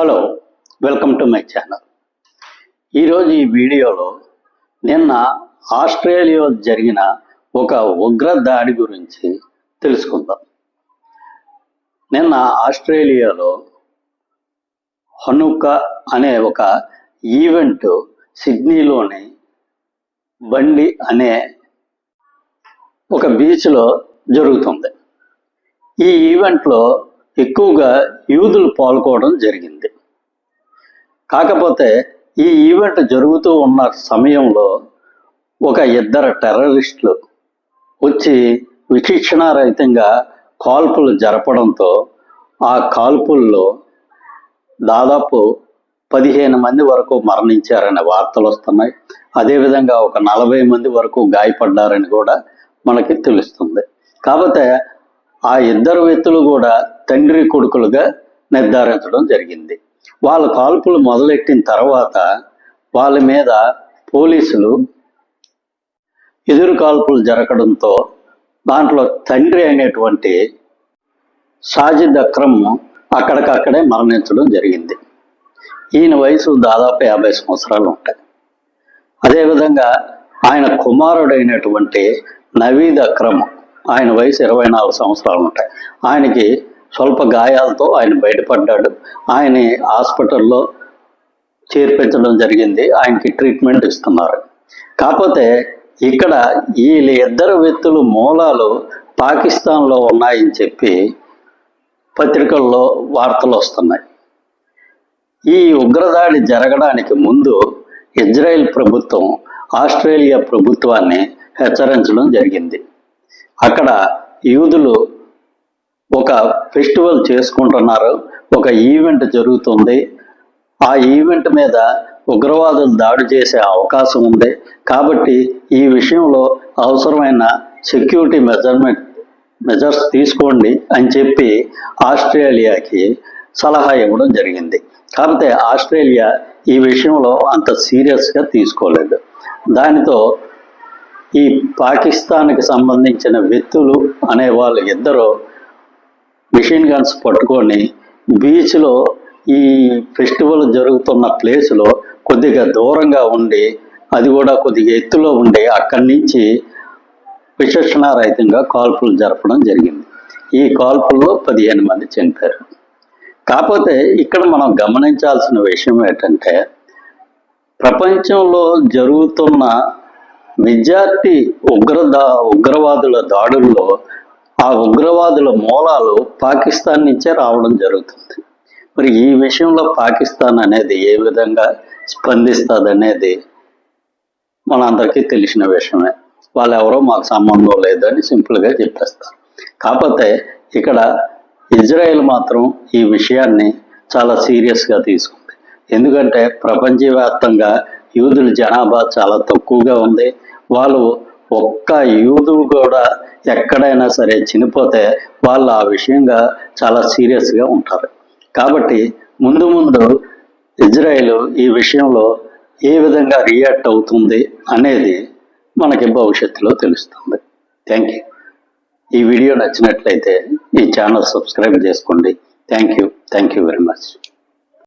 Hello welcome to my channel. ఈరోజు ఈ వీడియోలో నిన్న ఆస్ట్రేలియాలో జరిగిన ఒక ఉగ్ర దాడి గురించి తెలుసుకుందాం. నిన్న ఆస్ట్రేలియాలో హనుక అనే ఒక ఈవెంట్ సిడ్నీలోని బండి అనే ఒక బీచ్లో జరుగుతుంది. ఈ ఈవెంట్లో ఎక్కువగా యూదులు పాల్గొనడం జరిగింది. కాకపోతే ఈ ఈవెంట్ జరుగుతూ ఉన్న సమయంలో ఒక ఇద్దరు టెర్రరిస్టులు వచ్చి విచక్షణారహితంగా కాల్పులు జరపడంతో ఆ కాల్పుల్లో దాదాపు పదిహేను మంది వరకు మరణించారనే వార్తలు వస్తున్నాయి. అదేవిధంగా ఒక నలభై మంది వరకు గాయపడ్డారని కూడా మనకి తెలుస్తుంది. కాకపోతే ఆ ఇద్దరు వ్యక్తులు కూడా తండ్రి కొడుకులుగా నిర్ధారించడం జరిగింది. వాళ్ళ కాల్పులు మొదలెట్టిన తర్వాత వాళ్ళ మీద పోలీసులు ఎదురు కాల్పులు జరగడంతో దాంట్లో తండ్రి అనేటువంటి సాజిద్ అక్రమ్ అక్కడికక్కడే మరణించడం జరిగింది. ఈయన వయసు దాదాపు యాభై సంవత్సరాలు ఉంటాయి. అదేవిధంగా ఆయన కుమారుడైనటువంటి నవీద్ అక్రమ్ ఆయన వయసు ఇరవై నాలుగు సంవత్సరాలు ఉంటాయి. ఆయనకి స్వల్ప గాయాలతో ఆయన బయటపడ్డాడు. ఆయన హాస్పిటల్లో చేర్పించడం జరిగింది. ఆయనకి ట్రీట్మెంట్ ఇస్తున్నారు. కాకపోతే ఇక్కడ వీళ్ళ ఇద్దరు వ్యక్తులు మూలాలు పాకిస్తాన్లో ఉన్నాయని చెప్పి పత్రికల్లో వార్తలు వస్తున్నాయి. ఈ ఉగ్రదాడి జరగడానికి ముందు ఇజ్రాయెల్ ప్రభుత్వం ఆస్ట్రేలియా ప్రభుత్వాన్ని హెచ్చరించడం జరిగింది. అక్కడ యూదులు ఒక ఫెస్టివల్ చేసుకుంటున్నారు. ఒక ఈవెంట్ జరుగుతుంది. ఆ ఈవెంట్ మీద ఉగ్రవాదులు దాడి చేసే అవకాశం ఉంది. కాబట్టి ఈ విషయంలో అవసరమైన సెక్యూరిటీ మెజర్మెంట్ మెజర్స్ తీసుకోండి అని చెప్పి ఆస్ట్రేలియాకి సలహా ఇవ్వడం జరిగింది. కాకపోతే ఆస్ట్రేలియా ఈ విషయంలో అంత సీరియస్గా తీసుకోలేదు. దానితో ఈ పాకిస్తాన్కి సంబంధించిన వ్యక్తులు అనే వాళ్ళు ఇద్దరు మిషన్ గన్స్ పట్టుకొని బీచ్లో ఈ ఫెస్టివల్ జరుగుతున్న ప్లేస్లో కొద్దిగా దూరంగా ఉండి అది కూడా కొద్దిగా ఎత్తులో ఉండి అక్కడి నుంచి విచక్షణారహితంగా కాల్పులు జరపడం జరిగింది. ఈ కాల్పుల్లో పదిహేను మంది చనిపోయారు. కాకపోతే ఇక్కడ మనం గమనించాల్సిన విషయం ఏంటంటే ప్రపంచంలో జరుగుతున్న విద్యార్థి ఉగ్రదా ఉగ్రవాదుల దాడుల్లో ఆ ఉగ్రవాదుల మూలాలు పాకిస్తాన్ నుంచే రావడం జరుగుతుంది. మరి ఈ విషయంలో పాకిస్తాన్ అనేది ఏ విధంగా స్పందిస్తుంది అనేది మనందరికీ తెలిసిన విషయమే. వాళ్ళు ఎవరో మాకు సంబంధం లేదు అని సింపుల్గా చెప్పేస్తారు. కాకపోతే ఇక్కడ ఇజ్రాయెల్ మాత్రం ఈ విషయాన్ని చాలా సీరియస్గా తీసుకుంది. ఎందుకంటే ప్రపంచవ్యాప్తంగా యూదుల జనాభా చాలా తక్కువగా ఉంది. వాళ్ళు ఒక్క యూదు కూడా ఎక్కడైనా సరే చనిపోతే వాళ్ళు ఆ విషయంగా చాలా సీరియస్గా ఉంటారు. కాబట్టి ముందు ముందు ఇజ్రాయెల్ ఈ విషయంలో ఏ విధంగా రియాక్ట్ అవుతుంది అనేది మనకి భవిష్యత్తులో తెలుస్తుంది. Thank you. ఈ వీడియో నచ్చినట్లయితే ఈ ఛానల్ సబ్స్క్రైబ్ చేసుకోండి. Thank you. Thank you very much.